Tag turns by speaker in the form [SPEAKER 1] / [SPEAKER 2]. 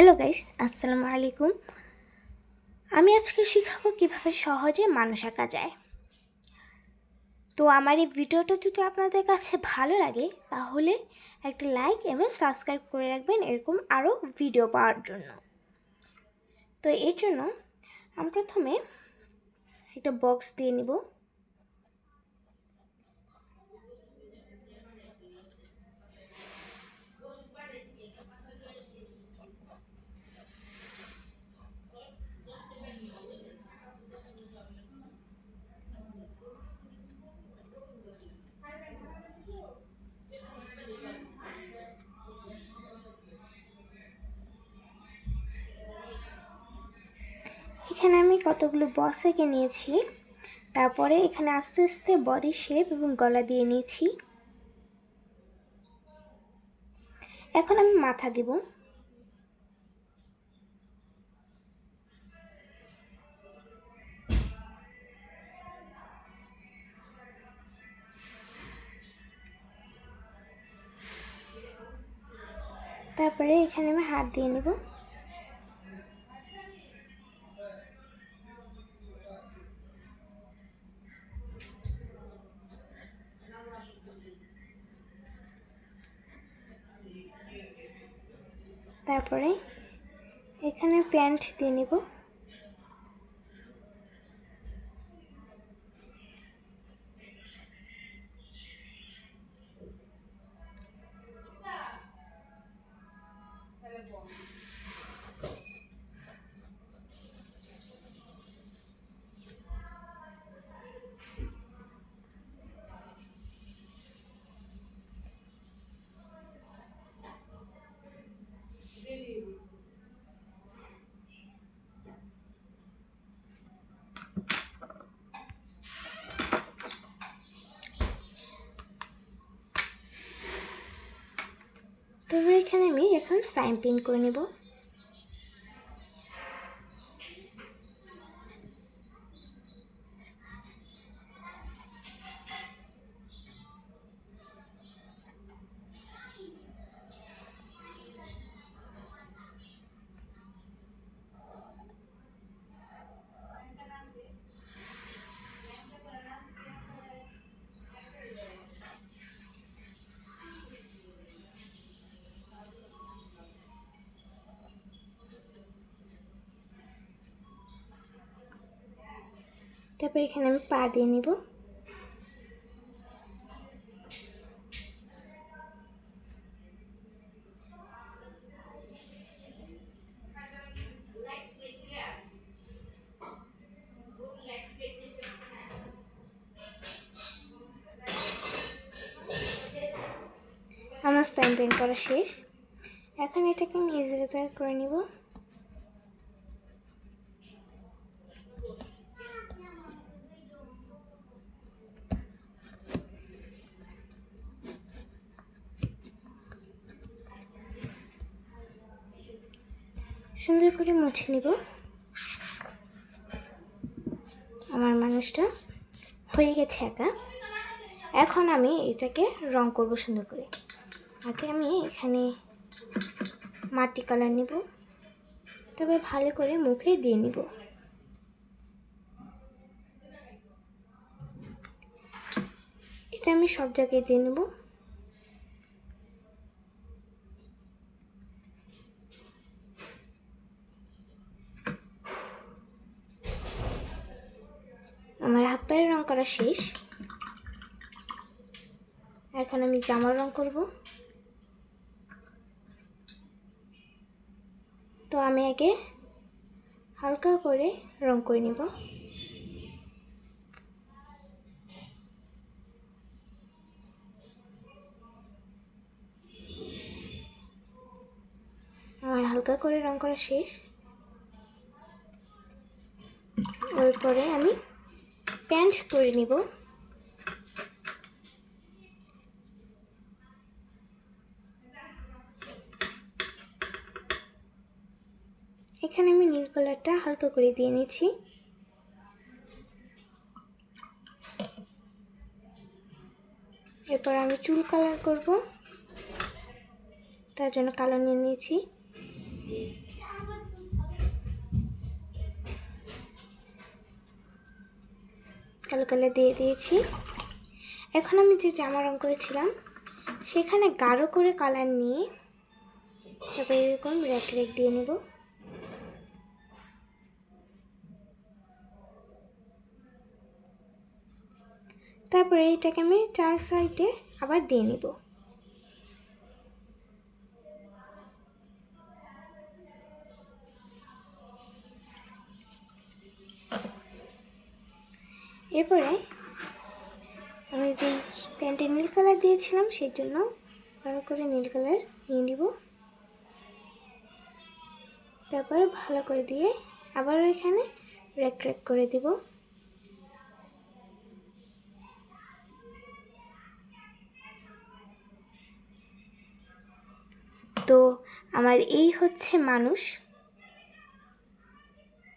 [SPEAKER 1] Hello guys, আসসালামু আলাইকুম। আমি আজকে শেখাবো কীভাবে সহজে মানুষ আঁকা যায়। তো আমার এই ভিডিওটা যদি আপনাদের কাছে ভালো লাগে, তাহলে একটা লাইক এবং সাবস্ক্রাইব করে রাখবেন এরকম আরও ভিডিও পাওয়ার জন্য। তো এর জন্য আমি প্রথমে একটা বক্স দিয়ে নিব। এখানে আমি কতগুলো বস এঁকে নিয়েছি। তারপরে এখানে আস্তে আস্তে বডি শেপ এবং গলা দিয়ে নিয়েছি। এখন আমি মাথা দিব। তারপরে এখানে আমি হাত দিয়ে নেব। তারপরে এখানে প্যান্ট দিয়ে নিব। সাইন প্রিন্ট করে নেব। তারপর এখানে আমি পা দিয়ে নিব। আমার পেন করা শেষ। এখন এটাকে আমি ইজিলিজার করে নিব। সুন্দর করে মুছে নিব। আমার মানুষটা হয়ে গেছে একা। এখন আমি এটাকে রং করব সুন্দর করে। আগে আমি এখানে মাটি কালার নিব। তবে ভালো করে মুখে দিয়ে নিব। এটা আমি সব জায়গায় দিয়ে নেব। করা শেষ। এখন আমি জামার রং করব। তো আমি আগে হালকা করে রং করে নিব। আমার হালকা করে রং করা শেষ। এরপরে আমি প্যান্ট করে নিব। এখানে আমি নীল কালারটা হালকা করে দিয়ে নিচ্ছি। এরপর আমি চুল কালার করব, তার জন্য কালার নিয়ে নিয়েছি কালো কালার দিয়ে দিয়েছি। এখন আমি যে জামা রঙ করেছিলাম সেখানে গাঢ় করে কালার নিয়ে তারপরে এরকম রেক রেক দিয়ে নেব। তারপরে এটাকে আমি চার সাইডে আবার দিয়ে নেব। এরপরে আমি যে প্যান্টে নীল কালার দিয়েছিলাম, সেই জন্য ভালো করে নীল কালার নিয়ে নিব। তারপর ভালো করে দিয়ে আবারও এখানে র্যাক র্যাক করে দিব। তো আমার এই হচ্ছে মানুষ।